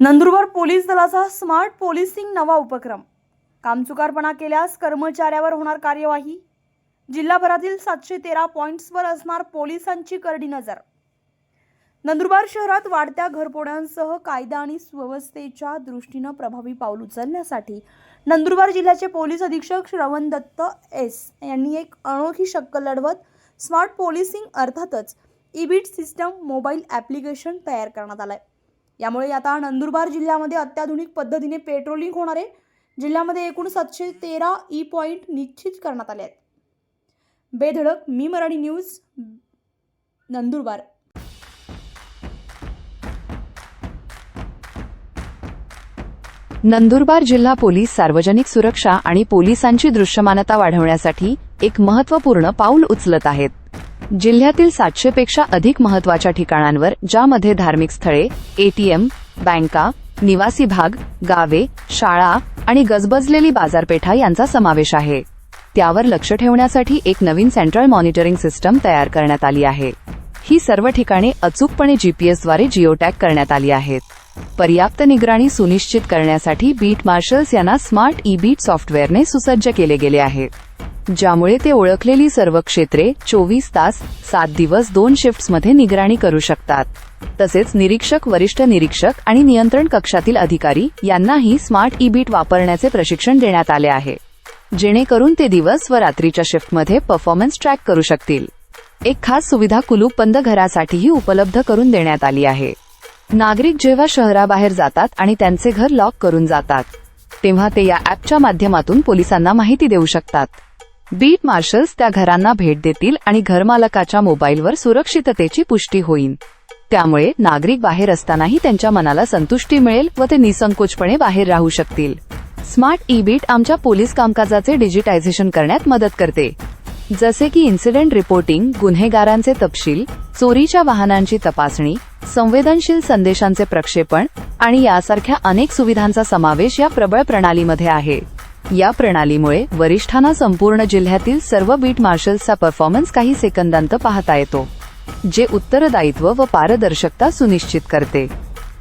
Nandurbar police दलाचा smart policing नवा उपक्रम. कामचुकारपणा केल्यास कर्मचाऱ्यावर होणार कार्यवाही. जिल्हाभरातील सातशे तेरा पॉईंट्सवर असणार पोलिसांची करडी नजर. नंदुरबार शहरात वाढत्या घरपोड्यांसह कायदा आणि सुव्यवस्थेच्या दृष्टीनं प्रभावी पाऊल उचलण्यासाठी नंदुरबार जिल्ह्याचे पोलीस अधीक्षक श्रवण दत्त एस यांनी एक अनोखी शक्कल लढवत स्मार्ट पोलिसिंग अर्थातच ईबीट सिस्टम मोबाईल ॲप्लिकेशन तयार करण्यात आलं आहे यामुळे आता नंदुरबार जिल्ह्यामध्ये अत्याधुनिक पद्धतीने पेट्रोलिंग होणार आहे. जिल्ह्यामध्ये एकूण सातशे तेरा ई पॉईंट निश्चित करण्यात आले आहेत. बेधडक मी मराठी न्यूज नंदुरबार. नंदुरबार जिल्हा पोलीस सार्वजनिक सुरक्षा आणि पोलिसांची दृश्यमानता वाढवण्यासाठी एक महत्त्वपूर्ण पाऊल उचलत आहेत. जिल्ह्यातील सातशे पेक्षा अधिक महत्त्वाच्या ठिकाणांवर ज्यामध्ये धार्मिक स्थळे एटीएम बँका निवासी भाग गावे शाळा आणि गजबजलेली बाजारपेठा यांचा समावेश आहे. त्यावर लक्ष ठेवण्यासाठी एक नवीन सेंट्रल मॉनिटरिंग सिस्टम तयार करण्यात आली आहे. ही सर्व ठिकाणे अचूकपणे जीपीएसद्वारे जिओटॅग करण्यात आली आहेत. पर्याप्त निगराणी सुनिश्चित करण्यासाठी बीट मार्शल्स यांना स्मार्ट ई बीट सॉफ्टवेअरने सुसज्ज केले गेले आहे. ज्यामुळे ते ओळखलेली सर्व क्षेत्रे चोवीस तास सात दिवस दोन शिफ्ट्समध्ये निगराणी करू शकतात. तसेच निरीक्षक वरिष्ठ निरीक्षक आणि नियंत्रण कक्षातील अधिकारी यांनाही स्मार्ट ई बीट वापरण्याचे प्रशिक्षण देण्यात आले आहे. जेणेकरून ते दिवस व रात्रीच्या शिफ्टमध्ये परफॉर्मन्स ट्रॅक करू शकतील. एक खास सुविधा कुलूप बंद घरासाठीही उपलब्ध करून देण्यात आली आहे. नागरिक जेव्हा शहराबाहेर जातात आणि त्यांचे घर लॉक करून जातात तेव्हा ते या ॲपच्या माध्यमातून पोलिसांना माहिती देऊ शकतात. बीट मार्शल्स त्या घरांना भेट देतील आणि घरमालकाच्या मोबाईलवर सुरक्षिततेची पुष्टी होईल. त्यामुळे नागरिक बाहेर असतानाही त्यांच्या मनाला संतुष्टी मिळेल व ते निसंकोचपणे बाहेर राहू शकतील. स्मार्ट ई बीट आमच्या पोलीस कामकाजाचे डिजिटायझेशन करण्यात मदत करते. जसे की इन्सिडेंट रिपोर्टिंग गुन्हेगारांचे तपशील चोरीच्या वाहनांची तपासणी संवेदनशील संदेशांचे प्रक्षेपण आणि यासारख्या अनेक सुविधांचा समावेश या प्रबळ प्रणालीमध्ये आहे. या प्रणालीमुळे वरिष्ठांना संपूर्ण जिल्ह्यातील सर्व बीट मार्शल्सचा परफॉर्मन्स काही सेकंदांत पाहता येतो जे उत्तरदायित्व व पारदर्शकता सुनिश्चित करते.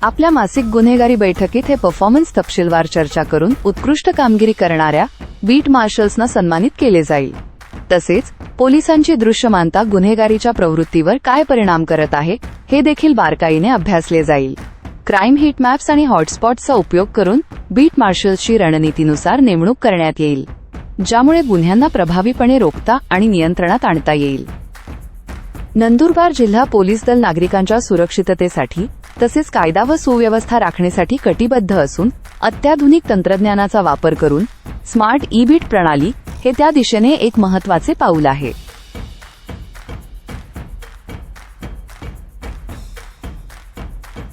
आपल्या मासिक गुन्हेगारी बैठकीत हे परफॉर्मन्स तपशीलवार चर्चा करून उत्कृष्ट कामगिरी करणाऱ्या बीट मार्शल्सना सन्मानित केले जाईल. तसेच पोलिसांची दृश्यमानता गुन्हेगारीच्या प्रवृत्तीवर काय परिणाम करत आहे हे देखील बारकाईने अभ्यासले जाईल. क्राईम हिट मॅप्स आणि हॉटस्पॉट्सचा उपयोग करून बीट मार्शल्सची रणनीतीनुसार नेमणूक करण्यात येईल ज्यामुळे गुन्ह्यांना प्रभावीपणे रोखता आणि नियंत्रणात आणता येईल. नंदुरबार जिल्हा पोलीस दल नागरिकांच्या सुरक्षिततेसाठी तसेच कायदा व सुव्यवस्था राखण्यासाठी कटिबद्ध असून अत्याधुनिक तंत्रज्ञानाचा वापर करून स्मार्ट ई बीट प्रणाली हे त्या दिशेने एक महत्त्वाचे पाऊल आहे.